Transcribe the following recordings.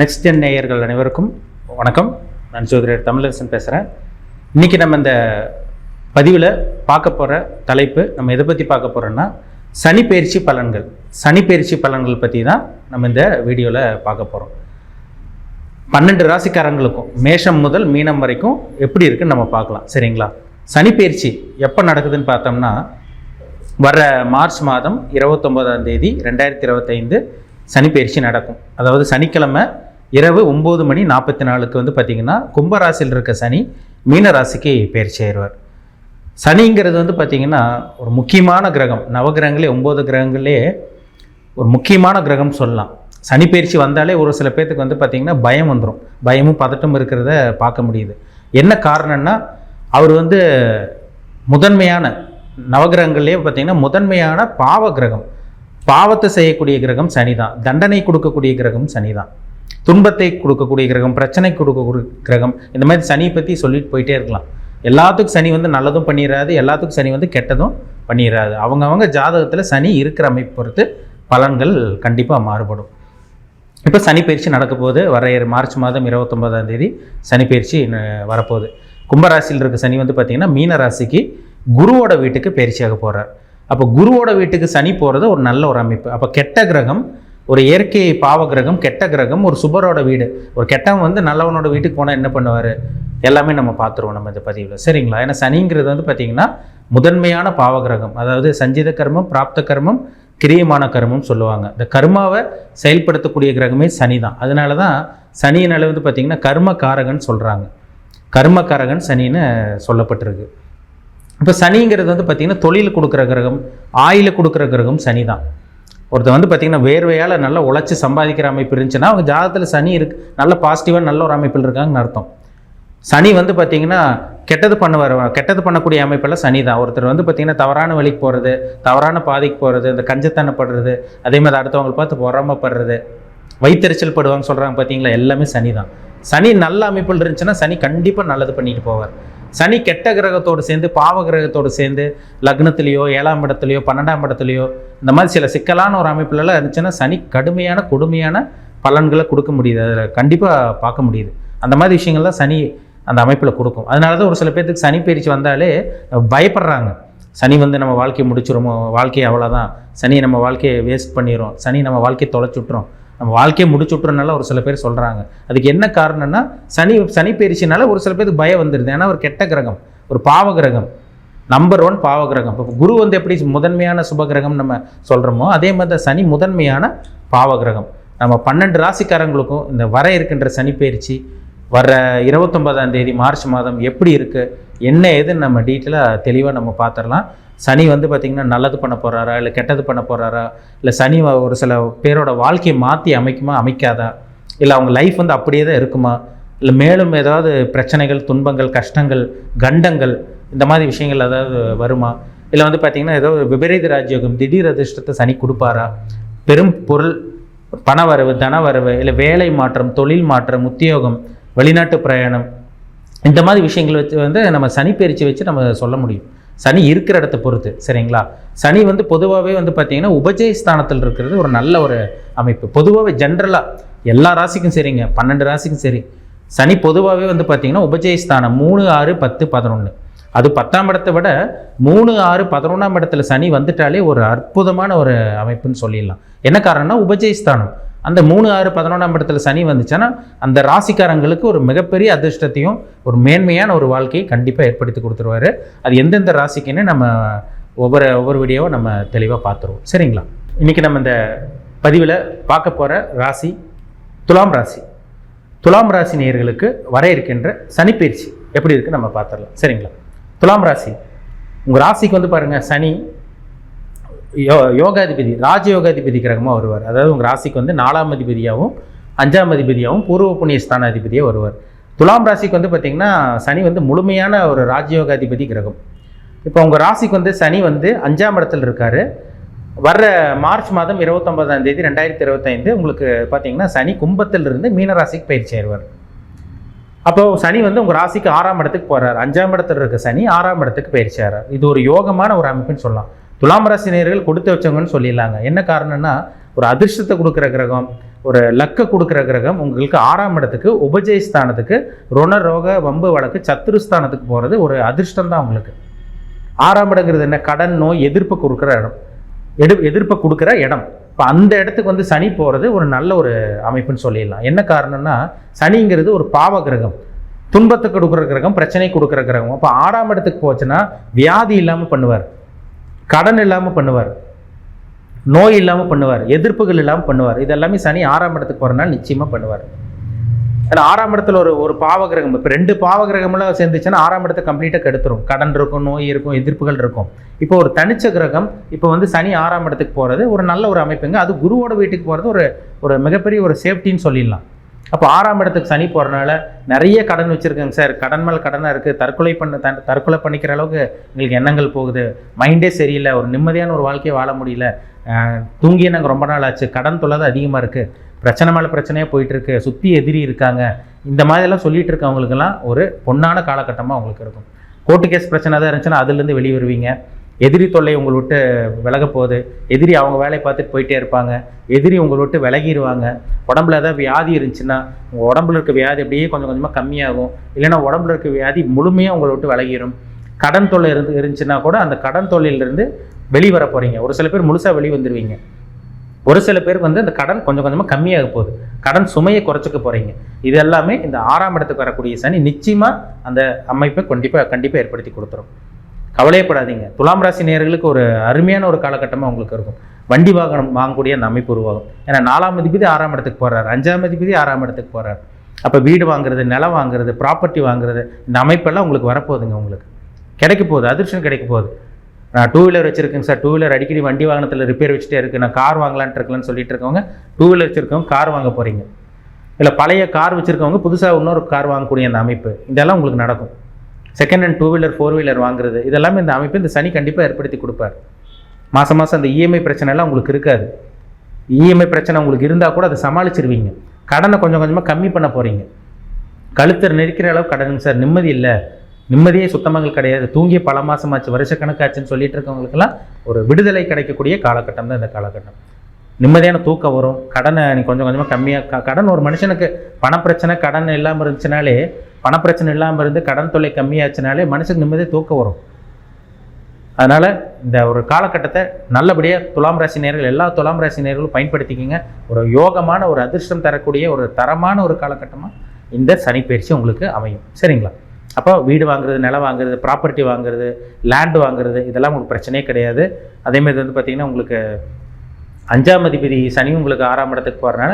Next gen நேயர்கள் அனைவருக்கும் வணக்கம். நான் ஜோதிடர் தமிழரசன் பேசுகிறேன் இன்றைக்கி நம்ம இந்த பதிவில் பார்க்க போகிற தலைப்பு நம்ம எதை பற்றி பார்க்க போகிறோன்னா சனி பயிற்சி பலன்கள். சனி பயிற்சி பலன்கள் பற்றி தான் நம்ம இந்த வீடியோவில் பார்க்க போகிறோம் பன்னெண்டு ராசிக்காரங்களுக்கும் மேஷம் முதல் மீனம் வரைக்கும் எப்படி இருக்குன்னு நம்ம பார்க்கலாம். சரிங்களா? சனி பயிற்சி எப்போ நடக்குதுன்னு பார்த்தோம்னா வர மார்ச் மாதம் இருபத்தொம்போதாம் தேதி ரெண்டாயிரத்தி இருபத்தைந்து சனிப்பயிற்சி நடக்கும். அதாவது சனிக்கிழமை இரவு ஒம்பது மணி நாற்பத்தி நாலுக்கு வந்து பார்த்திங்கன்னா கும்பராசியில் இருக்க சனி மீன ராசிக்கு பயிற்சி ஆயிடுவார். சனிங்கிறது வந்து பார்த்திங்கன்னா ஒரு முக்கியமான கிரகம். நவகிரகங்களே ஒம்பது கிரகங்களே ஒரு முக்கியமான கிரகம் சொல்லலாம். சனி பயிற்சி வந்தாலே ஒரு சில பேர்த்துக்கு வந்து பார்த்திங்கன்னா பயம் வந்துடும் பயமும் பதட்டம் இருக்கிறத பார்க்க முடியுது. என்ன காரணம்னா அவர் வந்து முதன்மையான நவகிரகங்கள்லேயே பார்த்திங்கன்னா முதன்மையான பாவ கிரகம். பாவத்தை செய்யக்கூடிய கிரகம் சனி தான் தண்டனை கொடுக்கக்கூடிய கிரகம் சனி தான் துன்பத்தை கொடுக்கக்கூடிய கிரகம் பிரச்சனை கொடுக்கக்கூடிய கிரகம். இந்த மாதிரி சனியை பற்றி சொல்லிட்டு போயிட்டே இருக்கலாம். எல்லாத்துக்கும் சனி வந்து நல்லதும் பண்ணிடாது எல்லாத்துக்கும் சனி வந்து கெட்டதும் பண்ணிடாது அவங்கவங்க ஜாதகத்தில் சனி இருக்கிற அமைப்பு பொறுத்து பலன்கள் கண்டிப்பாக மாறுபடும். இப்போ சனி பயிற்சி நடக்க போகுது. வர மார்ச் மாதம் இருபத்தொம்பதாம் தேதி சனி பயிற்சி வரப்போகுது. கும்பராசியில் இருக்க சனி வந்து பார்த்திங்கன்னா மீன ராசிக்கு குருவோட வீட்டுக்கு பயிற்சியாக போகிறார் அப்போ குருவோட வீட்டுக்கு சனி போகிறது ஒரு நல்ல ஒரு அமைப்பு. அப்போ கெட்ட கிரகம் ஒரு இயற்கை பாவ கிரகம் கெட்ட கிரகம் ஒரு சுபரோட வீடு. ஒரு கெட்டவன் வந்து நல்லவனோட வீட்டுக்கு போனால் என்ன பண்ணுவார்? எல்லாமே நம்ம பார்த்துருவோம் நம்ம இந்த பதிவில். சரிங்களா? ஏன்னா சனிங்கிறது வந்து பார்த்திங்கன்னா முதன்மையான பாவ கிரகம். அதாவது சஞ்சித கர்மம் பிராப்த கர்மம் கிரியமான கர்மம் சொல்லுவாங்க. இந்த கர்மாவை செயல்படுத்தக்கூடிய கிரகமே சனி தான். அதனால தான் சனியின் அளவு வந்து பார்த்திங்கன்னா கர்ம காரகன் சொல்கிறாங்க கர்மகாரகன் சனின்னு சொல்லப்பட்டிருக்கு. இப்போ சனிங்கிறது வந்து பார்த்திங்கன்னா தொழில் கொடுக்குற கிரகம் ஆயில் கொடுக்குற கிரகம் சனி தான். ஒருத்தர் வந்து பார்த்திங்கன்னா வேர்வையால் நல்லா உழைச்சி சம்பாதிக்கிற அமைப்பு இருந்துச்சுன்னா அவங்க ஜாதகத்தில் சனி இருக்கு. நல்ல பாசிட்டிவாக நல்ல ஒரு அமைப்பில் இருக்காங்கன்னு அர்த்தம். சனி வந்து பார்த்திங்கன்னா கெட்டது பண்ணுவார். கெட்டது பண்ணக்கூடிய அமைப்பெல்லாம் சனி தான். ஒருத்தர் வந்து பார்த்திங்கன்னா தவறான வழிக்கு போகிறது தவறான பாதைக்கு போகிறது இந்த கஞ்சத்தனப்படுறது அதே மாதிரி அடுத்தவங்களை பார்த்து பொறாமப்படுறது வைத்தறிச்சல் படுவாங்க சொல்கிறாங்க பார்த்தீங்களா எல்லாமே சனி தான். சனி நல்ல அமைப்பில் இருந்துச்சுன்னா சனி கண்டிப்பாக நல்லது பண்ணிட்டு போவார். சனி கெட்ட கிரகத்தோடு சேர்ந்து பாவ கிரகத்தோடு சேர்ந்து லக்னத்திலேயோ ஏழாம் இடத்துலையோ பன்னெண்டாம் இடத்துலையோ இந்த மாதிரி சில சிக்கலான ஒரு அமைப்புலலாம் இருந்துச்சுன்னா சனி கடுமையான கொடுமையான பலன்களை கொடுக்க முடியுது. அதில் கண்டிப்பாக பார்க்க முடியுது. அந்த மாதிரி விஷயங்கள்லாம் சனி அந்த அமைப்பில் கொடுக்கும். அதனால தான் ஒரு சில பேர்த்துக்கு சனி பயிற்சி வந்தாலே பயப்படுறாங்க. சனி வந்து நம்ம வாழ்க்கையை முடிச்சிடுமோ வாழ்க்கையை அவ்வளோதான் சனி நம்ம வாழ்க்கையை வேஸ்ட் பண்ணிடும் சனி நம்ம வாழ்க்கையை தொலைச்சி நம்ம வாழ்க்கையை முடிச்சு விட்றனால ஒரு சில பேர் சொல்கிறாங்க அதுக்கு என்ன காரணம்னா சனி சனி பயிற்சினால ஒரு சில பேருக்கு பயம் வந்துடுது ஏன்னா ஒரு கெட்ட கிரகம் ஒரு பாவ கிரகம் நம்பர் ஒன் பாவ கிரகம். இப்போ குரு வந்து எப்படி முதன்மையான சுப கிரகம் நம்ம சொல்கிறோமோ அதே மாதிரி தான் சனி முதன்மையான பாவ கிரகம். நம்ம பன்னெண்டு ராசிக்காரங்களுக்கும் இந்த வர இருக்கின்ற சனி பயிற்சி வர இருபத்தொன்பதாம் தேதி மார்ச் மாதம் எப்படி இருக்குது என்ன ஏதுன்னு நம்ம டீட்டெயிலாக தெளிவாக நம்ம பார்த்துடலாம் சனி வந்து பார்த்திங்கன்னா நல்லது பண்ண போகிறாரா இல்லை கெட்டது பண்ண போகிறாரா இல்லை சனி ஒரு சில பேரோட வாழ்க்கையை மாற்றி அமைக்குமா அமைக்காதா? இல்லை அவங்க லைஃப் வந்து அப்படியே தான் இருக்குமா? இல்லை மேலும் ஏதாவது பிரச்சனைகள் துன்பங்கள் கஷ்டங்கள் கண்டங்கள் இந்த மாதிரி விஷயங்கள் ஏதாவது வருமா? இல்லை வந்து பார்த்திங்கன்னா ஏதோ விபரீத ராஜயோகம் திடீர் அதிர்ஷ்டத்தை சனி கொடுப்பாரா? பெரும் பொருள் பணவரவு தனவரவு இல்லை வேலை மாற்றம் தொழில் மாற்றம் உத்தியோகம் வெளிநாட்டு பிரயாணம். இந்த மாதிரி விஷயங்கள் வச்சு வந்து நம்ம சனி பயிற்சி வச்சு நம்ம சொல்ல முடியும். சனி இருக்கிற இடத்த பொறுத்து சரிங்களா? சனி வந்து பொதுவாகவே வந்து பார்த்தீங்கன்னா உபஜய ஸ்தானத்தில் இருக்கிறது ஒரு நல்ல ஒரு அமைப்பு. பொதுவாகவே ஜென்ரலாக எல்லா ராசிக்கும் சரிங்க. பன்னெண்டு ராசிக்கும் சரி. சனி பொதுவாகவே வந்து பார்த்தீங்கன்னா உபஜய ஸ்தானம் மூணு ஆறு பத்து பதினொன்று அது பத்தாம் இடத்தை விட மூணு ஆறு பதினொன்றாம் இடத்துல சனி வந்துட்டாலே ஒரு அற்புதமான ஒரு அமைப்புன்னு சொல்லிடலாம். என்ன காரணம்னா உபஜயஸ்தானம். அந்த மூணு ஆறு பதினொன்றாம் இடத்துல சனி வந்துச்சுன்னா அந்த ராசிக்காரங்களுக்கு ஒரு மிகப்பெரிய அதிர்ஷ்டத்தையும் ஒரு மேன்மையான ஒரு வாழ்க்கையை கண்டிப்பாக ஏற்படுத்தி கொடுத்துருவாரு. அது எந்தெந்த ராசிக்குன்னு நம்ம ஒவ்வொரு ஒவ்வொரு வீடியோவை நம்ம தெளிவாக பார்த்துருவோம். சரிங்களா? இன்றைக்கி நம்ம இந்த பதிவில் பார்க்க போகிற ராசி துலாம் ராசி. துலாம் ராசி நேயர்களுக்கு வர இருக்கின்ற சனிப்பயிற்சி எப்படி இருக்குது நம்ம பார்த்துடலாம். சரிங்களா? துலாம் ராசி. உங்கள் ராசிக்கு வந்து பாருங்கள் சனி யோ யோகாதிபதி ராஜயோகாதிபதி கிரகமாக வருவார். அதாவது உங்கள் ராசிக்கு வந்து நாலாம் அதிபதியாகவும் அஞ்சாம் அதிபதியாகவும் பூர்வ புண்ணிய ஸ்தானாதிபதியாக வருவார். துலாம் ராசிக்கு வந்து பார்த்திங்கன்னா சனி வந்து முழுமையான ஒரு ராஜயோகாதிபதி கிரகம். இப்போ உங்கள் ராசிக்கு வந்து சனி வந்து அஞ்சாம் இடத்துல இருக்கார். வர்ற மார்ச் மாதம் இருபத்தொம்பதாம் தேதி ரெண்டாயிரத்தி இருபத்தைந்து உங்களுக்கு பார்த்தீங்கன்னா சனி கும்பத்திலிருந்து மீன ராசிக்கு பயிற்சி ஆயிடுவார். அப்போது சனி வந்து உங்கள் ராசிக்கு ஆறாம் இடத்துக்கு போகிறார் அஞ்சாம் இடத்துல இருக்க சனி ஆறாம் இடத்துக்கு பயிற்சி ஆகிறார் இது ஒரு யோகமான ஒரு அமைப்புன்னு சொல்லலாம். துலாம் ராசி நேர்கள் கொடுத்து வச்சவங்கன்னு சொல்லிடலாங்க. என்ன காரணம்னா ஒரு அதிர்ஷ்டத்தை கொடுக்குற கிரகம் ஒரு லக்க கொடுக்குற கிரகம் உங்களுக்கு ஆறாம் இடத்துக்கு உபஜயஸ்தானத்துக்கு ருண ரோக வம்பு வழக்கு சத்துருஸ்தானத்துக்கு போகிறது ஒரு அதிர்ஷ்டம் தான் உங்களுக்கு. ஆறாம் இடங்கிறது என்ன? கடன் நோய் எதிர்ப்பு கொடுக்குற இடம். எடு எதிர்ப்பை கொடுக்குற இடம். இப்போ அந்த இடத்துக்கு வந்து சனி போகிறது ஒரு நல்ல ஒரு அமைப்புன்னு சொல்லிடலாம். என்ன காரணம்னா சனிங்கிறது ஒரு பாவ கிரகம். துன்பத்தை கொடுக்குற கிரகம் பிரச்சனை கொடுக்குற கிரகம். அப்போ ஆறாம் இடத்துக்கு போச்சுன்னா வியாதி இல்லாமல் பண்ணுவார். கடன் இல்லாமல் பண்ணுவார். நோய் இல்லாமல் பண்ணுவார். எதிர்ப்புகள் இல்லாமல் பண்ணுவார். இதெல்லாமே சனி ஆறாம் இடத்துக்கு போகிறனால நிச்சயமாக பண்ணுவார். ஏன்னா ஆறாம் இடத்துல ஒரு ஒரு பாவகிரகம் இப்போ ரெண்டு பாவகிரகமெல்லாம் சேர்ந்துச்சுன்னா ஆறாம் இடத்தை கம்ப்ளீட்டாக கெடுத்துரும். கடன் இருக்கும் நோய் இருக்கும் எதிர்ப்புகள் இருக்கும். இப்போ ஒரு தனிச்ச கிரகம் இப்போ வந்து சனி ஆறாம் இடத்துக்கு போகிறது ஒரு நல்ல ஒரு அமைப்புங்க. அது குருவோட வீட்டுக்கு போகிறது ஒரு ஒரு மிகப்பெரிய ஒரு சேஃப்டின்னு சொல்லிடலாம். அப்போ ஆறாம் இடத்துக்கு சனி போகிறனால நிறைய கடன் வச்சுருக்கேங்க சார். கடன் மேல் கடனாக இருக்குது தற்கொலை பண்ண தன் தற்கொலை பண்ணிக்கிற அளவுக்கு எங்களுக்கு எண்ணங்கள் போகுது. மைண்டே சரியில்லை. ஒரு நிம்மதியான ஒரு வாழ்க்கையை வாழ முடியல. தூங்கியே நாங்கள் ரொம்ப நாள் ஆச்சு. கடன் தொல்லை தான் அதிகமாக இருக்குது பிரச்சனை மேலே பிரச்சனையாக போயிட்டுருக்கு. சுற்றி எதிரி இருக்காங்க. இந்த மாதிரிலாம் சொல்லிட்டு இருக்கவங்களுக்கெல்லாம் ஒரு பொன்னான காலகட்டமாக அவங்களுக்கு இருக்கும். கோர்ட்டு கேஸ் பிரச்சனை தான் இருந்துச்சுன்னா அதுலேருந்து வெளியே வருவீங்க. எதிரி தொல்லை உங்களை விட்டு விலக போகுது. எதிரி அவங்க வேலையை பார்த்துட்டு போயிட்டே இருப்பாங்க. எதிரி உங்களை விட்டு விலகிடுவாங்க உடம்புல ஏதாவது வியாதி இருந்துச்சுன்னா உங்கள் உடம்புல இருக்க வியாதி அப்படியே கொஞ்சம் கொஞ்சமாக கம்மியாகும். இல்லைன்னா உடம்புல இருக்க வியாதி முழுமையாக உங்களை விட்டு விலகிடும் கடன் தொல்லை இருந்து இருந்துச்சுன்னா கூட அந்த கடன் தொல்லையிலிருந்து வெளிவர வர போகிறீங்க ஒரு சில பேர் முழுசாக வெளி வந்துடுவீங்க ஒரு சில பேருக்கு வந்து அந்த கடன் கொஞ்சம் கொஞ்சமாக கம்மியாக போகுது. கடன் சுமையை குறைச்சிக்க போகிறீங்க இது எல்லாமே இந்த ஆறாம் இடத்துக்கு வரக்கூடிய சனி நிச்சயமாக அந்த அமைப்பை கண்டிப்பாக கண்டிப்பாக ஏற்படுத்தி கொடுத்துரும். கவலையப்படாதீங்க. துலாம் ராசி நேர்களுக்கு ஒரு அருமையான ஒரு காலகட்டமாக உங்களுக்கு இருக்கும். வண்டி வாகனம் வாங்கக்கூடிய அந்த அமைப்பு உருவாகும். ஏன்னா நாலாம் அதிபதி ஆறாம் இடத்துக்கு போகிறார் அஞ்சாம் அதிபதி ஆறாம் இடத்துக்கு போகிறார் அப்போ வீடு வாங்குறது நிலம் வாங்குறது ப்ராப்பர்ட்டி வாங்குறது இந்த அமைப்பெல்லாம் உங்களுக்கு வரப்போகுதுங்க உங்களுக்கு. கிடைக்க போகுது. அதிர்ஷ்டம் கிடைக்க போகுது. நான் டூ வீலர் வச்சுருக்கேங்க சார் டூ வீலர் அடிக்கடி வண்டி வாகனத்தில் ரிப்பேர் வச்சுட்டே இருக்குது நான் கார் வாங்கலான்ட்டு இருக்கலாம்னு சொல்லிட்டு இருக்கவங்க டூ வீலர் வச்சிருக்கவங்க கார் வாங்க போகிறீங்க இல்லை பழைய கார் வச்சுருக்கவங்க புதுசாக இன்னொரு கார் வாங்கக்கூடிய அந்த அமைப்பு. இதெல்லாம் உங்களுக்கு நடக்கும். Second hand two wheeler four wheeler வாங்குறது. இதெல்லாமே இந்த அமைப்பு இந்த சனி கண்டிப்பாக ஏற்படுத்தி கொடுப்பார். மாதம் மாதம் அந்த இஎம்ஐ பிரச்சனைலாம் உங்களுக்கு இருக்காது. இஎம்ஐ பிரச்சனை உங்களுக்கு இருந்தால் கூட அதை சமாளிச்சிருவீங்க. கடனை கொஞ்சம் கொஞ்சமாக கம்மி பண்ண போகிறீங்க கழுத்தர் நெரிக்கிற அளவு கடனுங்க சார். நிம்மதி இல்லை. நிம்மதியே சுத்தமாக கிடையாது. தூங்கிய பல மாசமாச்சு வருஷக்கணக்காச்சுன்னு சொல்லிட்டு இருக்கவங்களுக்கெல்லாம் ஒரு விடுதலை கிடைக்கக்கூடிய காலகட்டம் தான் இந்த காலகட்டம். நிம்மதியான தூக்கம் வரும். கடனை நீ கொஞ்சம் கொஞ்சமாக கம்மியாக கடன் ஒரு மனுஷனுக்கு பணப்பிரச்சனை கடன் இல்லாமல் இருந்துச்சுனாலே பணப்பிரச்சனை இல்லாமல் இருந்து கடன் தொல்லை கம்மியாச்சுனாலே மனுஷனுக்கு நிம்மதியாக தூக்கம் வரும். அதனால் இந்த ஒரு காலகட்டத்தை நல்லபடியாக துலாம் ராசி நேர்கள் எல்லா துலாம் ராசி நேர்களும் பயன்படுத்திக்கிங்க. ஒரு யோகமான ஒரு அதிர்ஷ்டம் தரக்கூடிய ஒரு தரமான ஒரு காலகட்டமாக இந்த சனிப்பயிற்சி உங்களுக்கு அமையும். சரிங்களா? அப்போ வீடு வாங்குறது நிலம் வாங்குறது ப்ராப்பர்ட்டி வாங்குறது லேண்டு வாங்குறது இதெல்லாம் உங்களுக்கு பிரச்சனையே கிடையாது. அதேமாதிரி வந்து பார்த்திங்கன்னா உங்களுக்கு அஞ்சாம் அதிபதி சனி உங்களுக்கு ஆறாம் இடத்துக்கு போகிறனால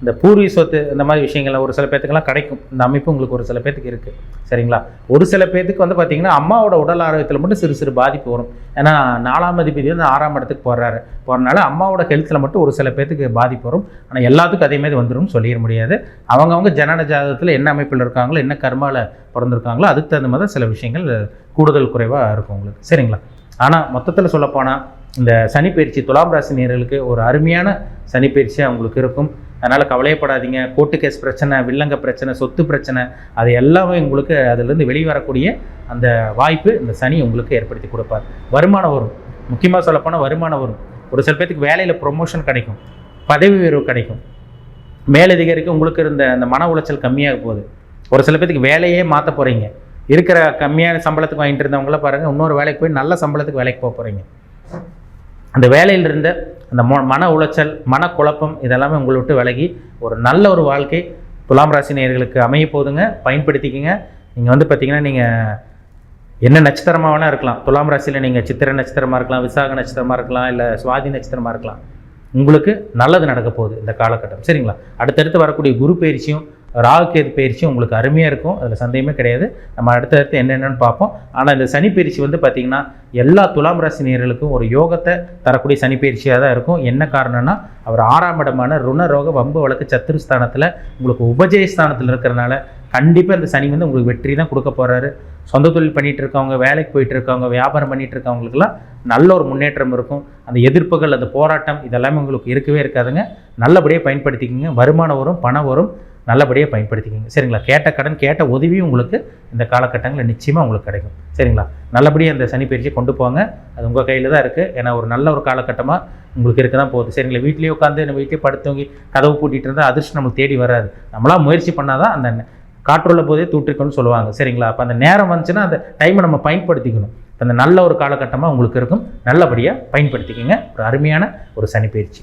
இந்த பூர்வீக சொத்து இந்த மாதிரி விஷயங்கள்லாம் ஒரு சில பேத்துக்கெல்லாம் கிடைக்கும். இந்த அமைப்பு உங்களுக்கு ஒரு சில பேத்துக்கு இருக்குது சரிங்களா? ஒரு சில பேத்துக்கு வந்து பார்த்திங்கன்னா அம்மாவோட உடல் ஆரோக்கியத்தில் மட்டும் சிறு சிறு பாதிப்பு வரும். ஏன்னா நாலாம் அதிபதி வந்து ஆறாம் இடத்துக்கு போடுறாரு போகிறனால அம்மாவோட ஹெல்த்தில் மட்டும் ஒரு சில பேத்துக்கு பாதிப்பு வரும். ஆனால் எல்லாத்துக்கும் அதேமாதிரி வந்துடும் சொல்லிட முடியாது. அவங்கவுங்க ஜனன ஜாதகத்தில் என்ன அமைப்பில் இருக்காங்களோ என்ன கர்மாவில் பிறந்திருக்காங்களோ அதுக்கு தகுந்த மாதிரி தான் சில விஷயங்கள் கூடுதல் குறைவாக இருக்கும் உங்களுக்கு. சரிங்களா? ஆனால் மொத்தத்தில் சொல்லப்போனால் இந்த சனிப்பயிற்சி துலாம் ராசி நேர்களுக்கு ஒரு அருமையான சனிப்பயிற்சியாக அவங்களுக்கு இருக்கும். அதனால் கவலையப்படாதீங்க. கோர்ட்டு கேஸ் பிரச்சனை வில்லங்க பிரச்சனை சொத்து பிரச்சனை அது எல்லாமே உங்களுக்கு அதிலிருந்து வெளிவரக்கூடிய அந்த வாய்ப்பு இந்த சனி உங்களுக்கு ஏற்படுத்தி கொடுப்பார். வருமானம் வரும். முக்கியமாக சொல்லப்போனால் வருமானம் வரும். ஒரு சில பேர்த்துக்கு வேலையில் ப்ரொமோஷன் கிடைக்கும். பதவி உயர்வு கிடைக்கும். மேலதிகாரிக்கு உங்களுக்கு இருந்த அந்த மன உளைச்சல் கம்மியாக போகுது. ஒரு சில பேர்த்துக்கு வேலையே மாற்ற போகிறீங்க இருக்கிற கம்மியான சம்பளத்துக்கு வாங்கிட்டு இருந்தவங்கள பாருங்கள் இன்னொரு வேலைக்கு போய் நல்ல சம்பளத்துக்கு வேலைக்கு போக போகிறீங்க அந்த வேலையில் இருந்த அந்த மொ மன உளைச்சல் மனக்குழப்பம் இதெல்லாமே உங்களை விட்டு விலகி ஒரு நல்ல ஒரு வாழ்க்கை துலாம் ராசி நேயர்களுக்கு அமைய போதுங்க பயன்படுத்திக்கங்க. நீங்கள் வந்து பார்த்தீங்கன்னா நீங்கள் என்ன நட்சத்திரமாக வேணால் இருக்கலாம். துலாம் ராசியில் நீங்கள் சித்திர நட்சத்திரமாக இருக்கலாம் விசாக நட்சத்திரமாக இருக்கலாம் இல்லை சுவாதி நட்சத்திரமாக இருக்கலாம். உங்களுக்கு நல்லது நடக்க போகுது இந்த காலகட்டம். சரிங்களா? அடுத்தடுத்து வரக்கூடிய குரு பயிற்சியும் ராகுக்கேது பயிற்சி உங்களுக்கு அருமையாக இருக்கும். அதில் சந்தேகமே கிடையாது. நம்ம அடுத்தடுத்து என்னென்னு பார்ப்போம். ஆனால் இந்த சனி பயிற்சி வந்து பார்த்திங்கன்னா எல்லா துலாம் ராசி நேர்களுக்கும் ஒரு யோகத்தை தரக்கூடிய சனி பயிற்சியாக தான் இருக்கும். என்ன காரணம்னா அவர் ஆறாம் இடமான ருணரோக வம்பு வழக்கு சத்துருஸ்தானத்தில் உங்களுக்கு உபஜயஸ்தானத்தில் இருக்கிறனால கண்டிப்பாக இந்த சனி வந்து உங்களுக்கு வெற்றி தான் கொடுக்க போகிறாரு சொந்த தொழில் பண்ணிட்டு இருக்கவங்க வேலைக்கு போயிட்டு இருக்கவங்க வியாபாரம் பண்ணிட்டு இருக்கவங்களுக்குலாம் நல்ல ஒரு முன்னேற்றம் இருக்கும். அந்த எதிர்ப்புகள் அந்த போராட்டம் இதெல்லாமே உங்களுக்கு இருக்கவே இருக்காதுங்க. நல்லபடியாக பயன்படுத்திக்கிங்க. வருமானம் வரும் பணம் வரும். நல்லபடியாக பயன்படுத்திக்கிங்க. சரிங்களா? கேட்ட கடன் கேட்ட உதவியும் உங்களுக்கு இந்த காலகட்டங்களில் நிச்சயமாக உங்களுக்கு கிடைக்கும். சரிங்களா? நல்லபடியாக அந்த சனி பயிற்சியை கொண்டு போங்க. அது உங்கள் கையில் தான் இருக்குது ஏன்னா ஒரு நல்ல ஒரு காலகட்டமாக உங்களுக்கு இருக்க தான் போகுது. சரிங்களா? வீட்லேயே உட்காந்து நம்ம வீட்லேயே படுத்தவங்க கதவு பூட்டிகிட்டு இருந்தால் அதிர்ஷ்டம் நம்மளுக்கு தேடி வராது. நம்மளா முயற்சி பண்ணால் தான் அந்த காற்றுள்ள போதே தூற்றிக்கணும்னு சொல்லுவாங்க. சரிங்களா? அப்போ அந்த நேரம் வந்துச்சுன்னா அந்த டைமை நம்ம பயன்படுத்திக்கணும். அந்த நல்ல ஒரு காலகட்டமாக உங்களுக்கு இருக்கும். நல்லபடியாக பயன்படுத்திக்கங்க. ஒரு அருமையான ஒரு சனி பயிற்சி.